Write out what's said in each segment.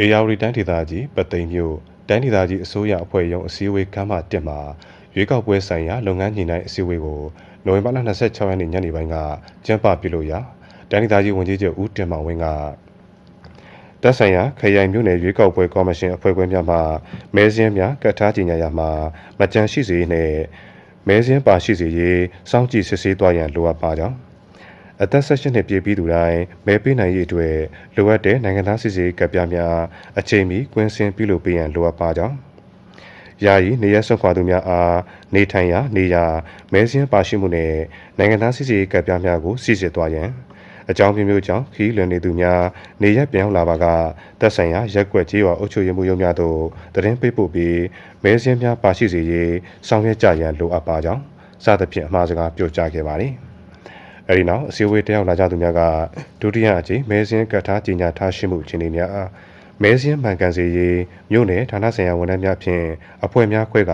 အေယာဝတီတိုင်းဒေသကြီးပသိမ်မြို့တိုင်းဒေသကြီးအစိုးရအဖွဲ့ရုံးအစည်းအဝေးခန်းမ1မှာရွေးကောက်ပွဲဆိုင်ရာလုပ်ငန်းညှိနှိုင်းအစည်းအဝေးကိုနိုဝင်ဘာလ26ရက်နေ့ညနေပိုင်းကကျင်းပပြုလုပ်ရာတိုင်းဒေသကြီးဝန်ကြီးချုပ်ဦးတင်မောင်ဝင်းကတပ်ဆိုင်ရာခရိုင်မြို့နယ်ရွေးကောက်ပွဲကော်မရှင်အဖွဲ့ခွဲများမှမဲစင်းများကတ်ထားကြေညာရမှာမကြံရှိစေနှင့်မဲစင်းပါရှိစေရေးစောင့်ကြည့်စစ်ဆေးသွားရန်လိုအပ်ပါကြောင်း အသက်16နှစ်ပြည့်ပြီးသူတိုင်းမဲပေးနိုင်ရေးအတွက်လိုအပ်တဲ့နိုင်ငံသားစစ်ဆေးကပ်ပြားများအချိန်မီကွင်းဆင်းပြုလုပ်ပေးရန်လိုအပ်ပါကြောင်းယာယီနေရဆွခွာသူများအားနေထိုင်ရာနေရာမဲစင်းပါရှိမှုနဲ့နိုင်ငံသားစစ်ဆေးကပ်ပြားများကိုစစ်ဆေးသွားရန်အကြောင်းပြမျိုးကြောင့်ခီးလွန်နေသူများနေရက်ပြောင်းလာပါကတက်ဆိုင်ရာရက်ွက်ကြေးဝအုပ်ချုပ်ရေးမှုရုံးများသို့တရင်ပေးပို့ပြီးမဲစင်းများပါရှိစေရေးဆောင်ရွက်ကြရန်လိုအပ်ပါကြောင်းစသဖြင့်အမှားစကားပြောကြားခဲ့ပါသည် အဲဒီနောက်အစည်းအဝေးတက်ရောက်လာကြသူများကဒုတိယအကြိမ်မဲစင်းကတ်ထားကြီးညာထားရှိမှုအခြေအနေများအားမဲစင်းမှန်ကန်စေရေးမြို့နယ်ဌာနဆိုင်ရာဝန်ထမ်းများဖြင့်အဖွဲ့များခွဲက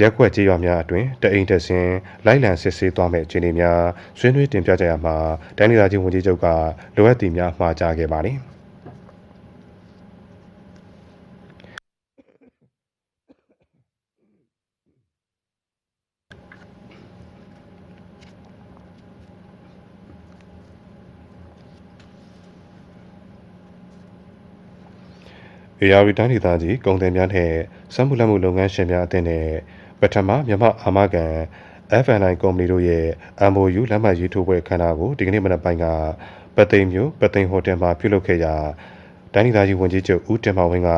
ရက်ွက်ကြေးရွာများအတွင်တအိမ်တက်ဆင်းလိုက်လံစစ်ဆေးသွားမဲ့အခြေအနေများဆွေးနွေးတင်ပြကြရမှာတိုင်းဒေသကြီးဝန်ကြီးချုပ်ကလိုအပ်သည်များမှာကြားခဲ့ပါသည် အေယာဝတီတိုင်းဒေသကြီးကုန်သည်များနဲ့စက်မှုလက်မှုလုပ်ငန်းရှင်များအသင်းနဲ့ပထမမြမအာမခံ FNI ကုမ္ပဏီတို့ရဲ့ MOU လက်မှတ်ရေးထိုးပွဲခမ်းနားကိုဒီကနေ့မနက်ပိုင်းကပသိမ်မြို့ပသိမ်ဟိုတယ်မှာပြုလုပ်ခဲ့ရာတိုင်းဒေသကြီးဝန်ကြီးချုပ်ဦးတင်မောင်ဝင်းက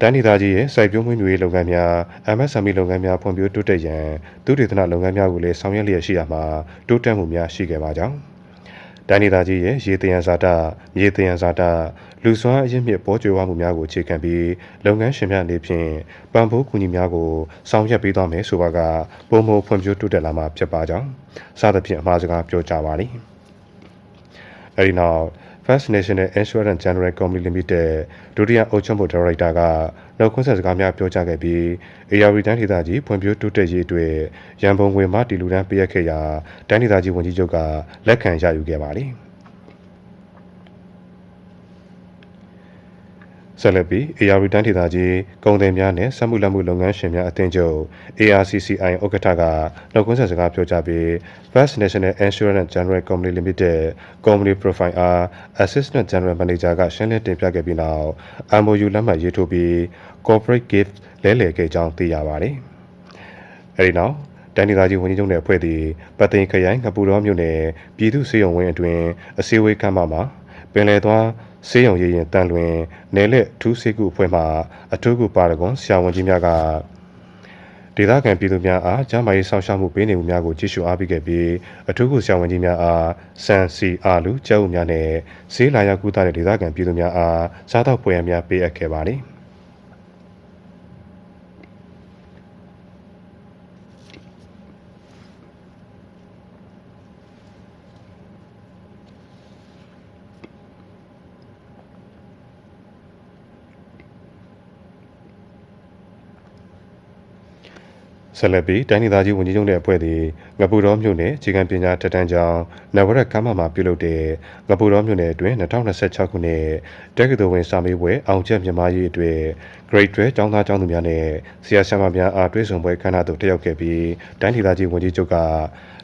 တိုင်းဒေသကြီးရဲ့စိုက်ပျိုးမွေးမြူရေးလုပ်ငန်းများ MSME လုပ်ငန်းများဖွံ့ဖြိုးတိုးတက်ရန်ဒုဒေသနာလုပ်ငန်းများကိုလည်းဆောင်ရွက်လျက်ရှိရမှာတိုးတက်မှုများရှိခဲ့ပါကြောင်း တိုင်းဒေသကြီးရဲ့ရေတယံဇာတာမြေတယံဇာတာလူစွမ်းအရင်းမြစ်ပေါ်ကျွေးဝမှုများကိုအခြေခံပြီးလုပ်ငန်းရှင်များအနေဖြင့်ပံ့ပိုးကူညီများကိုဆောင်ရွက်ပေးသွားမယ်ဆိုပါကပုံမဖွံ့ဖြိုးတိုးတက်လာမှာဖြစ်ပါကြောင်းစသဖြင့်အမှားစကားပြောကြားပါသည်အဲဒီနောက် First National Insurance General Company Limited ဒုတိယအုပ်ချုပ်မှုဒါရိုက်တာကနောက်ခွင့်ဆက်စကားများပြောကြားခဲ့ပြီး ARV တိုင်းဒေသကြီးဖွံ့ဖြိုးတိုးတက်ရေးအတွက်ရန်ပုံငွေမှတီလူတန်းပေးရခဲ့ရာတိုင်းဒေသကြီးဝန်ကြီးချုပ်ကလက်ခံရယူခဲ့ပါသည် ဆက်လက်ပြီး ARV တိုင်းဒေသကြီးကုန်သည်များနဲ့စက်မှုလက်မှုလုပ်ငန်းရှင်များအသင်းချုပ် ARCCI ဥက္ကဋ္ဌကနောက်ကွန်းဆက်စကားပြောကြားပြီး First National Insurance General Company Limited Company Profile အား Assistant General Manager ကရှင်းလင်းတင်ပြခဲ့ပြီးနောက် MOU လက်မှတ်ရေးထိုးပြီး Corporate Gift လဲလှယ်ခဲ့ကြောင်းသိရပါတယ်။အဲဒီနောက်တိုင်းဒေသကြီးဝန်ကြီးချုပ်နဲ့အဖွဲ့သည်ပတ်သိမ်ခရိုင်ငပူတော်မြို့နယ်ပြည်သူ့စေယုံဝင်းအတွင်အစည်းအဝေးခန်းမမှာပင်လယ်သွား စေယုံရရင်တန်လွင်နယ်လက်ထူးစေကူအဖွဲ့မှအထူးကူပါရကွန်ဆရာဝန်ကြီးများကဒေသခံပြည်သူများအားကျန်းမာရေးစောင့်ရှောက်မှုပေးနေမှုများကိုကြည့်ရှုအားပေးခဲ့ပြီးအထူးကူဆရာဝန်ကြီးများအားစံစီအာလူကျဲဥများနဲ့ဈေးလာရောက်ကူးတဲ့ဒေသခံပြည်သူများအားစားသောက်ပွဲရများပေးအပ်ခဲ့ပါသည်။ ဆက်လက်ပြီးတိုင်းဒေသကြီးဝန်ကြီးချုပ်ရဲ့အဖွဲ့သည်ငပူတော်မြို့နယ်ခြေကံပညာတက်တန်းကျောင်းနဝရက်ကမ်းမမှာပြုလုပ်တဲ့ငပူတော်မြို့နယ်အတွင်း2026ခုနှစ်တက္ကသိုလ်ဝင်စာမေးပွဲအောင်ချက်မြန်မာရေးအတွက် Grade 12ကျောင်းသားကျောင်းသူများနဲ့ဆရာဆရာမများအားတွဲဆုံပွဲခမ်းနားသို့တက်ရောက်ခဲ့ပြီးတိုင်းဒေသကြီးဝန်ကြီးချုပ်က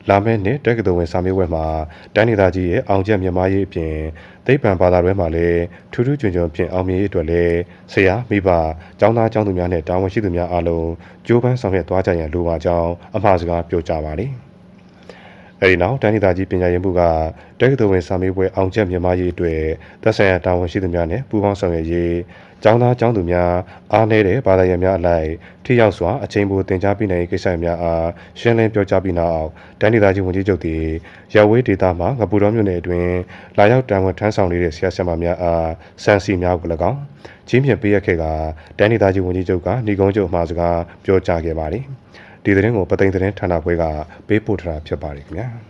လာမယ့်နှစ်တက္ကသိုလ်ဝင်စာမေးပွဲမှာတိုင်းဒေသကြီးရဲ့အောင်ချက်မြန်မာရေးအပြင်သိပ္ပံဘာသာတွဲမှာလည်းထူးထူးချွန်ချွန်ဖြင့်အောင်မြင်ရေးအတွက်လည်းဆရာမိဘကျောင်းသားကျောင်းသူများနဲ့တာဝန်ရှိသူများအားလုံးကြိုးပမ်းဆောင်ရွက်သွားကြရန်လိုပါကြောင်းအမှားစကားပြောကြားပါသည် အဲဒီနောက်တိုင်းဒေသကြီးပညာရေးမှုကတက္ကသိုလ်ဝင်စာမေးပွဲအောင်ချက်မြန်မာရေးအတွက်သက်ဆိုင်ရာတာဝန်ရှိသူများနဲ့ပူးပေါင်းဆောင်ရွက်ရေးကျောင်းသားကျောင်းသူများအားနည်းတဲ့ဘာသာရပ်များအလိုက်ထိရောက်စွာအချိန်ပိုတင် जा ပြနိုင်ရေးကိစ္စများအားရှင်းလင်းပြောကြားပြီးနောက်တိုင်းဒေသကြီးဝန်ကြီးချုပ်သည်ရပ်ဝေးဒေသမှငပူတော်မြို့နယ်အတွင်းလာရောက်တံဝန်ထမ်းဆောင်နေတဲ့ဆရာဆရာမများအားစံစီများကို၎င်းကြီးမြင့်ပေးရခဲ့ကတိုင်းဒေသကြီးဝန်ကြီးချုပ်ကညီကုန်းချုပ်မှာစကားပြောကြားခဲ့ပါသည် ဒီသတင်းကိုပသိမ်သတင်းဌာနခွဲကပေးပို့ထားတာဖြစ်ပါတယ်ခင်ဗျာ။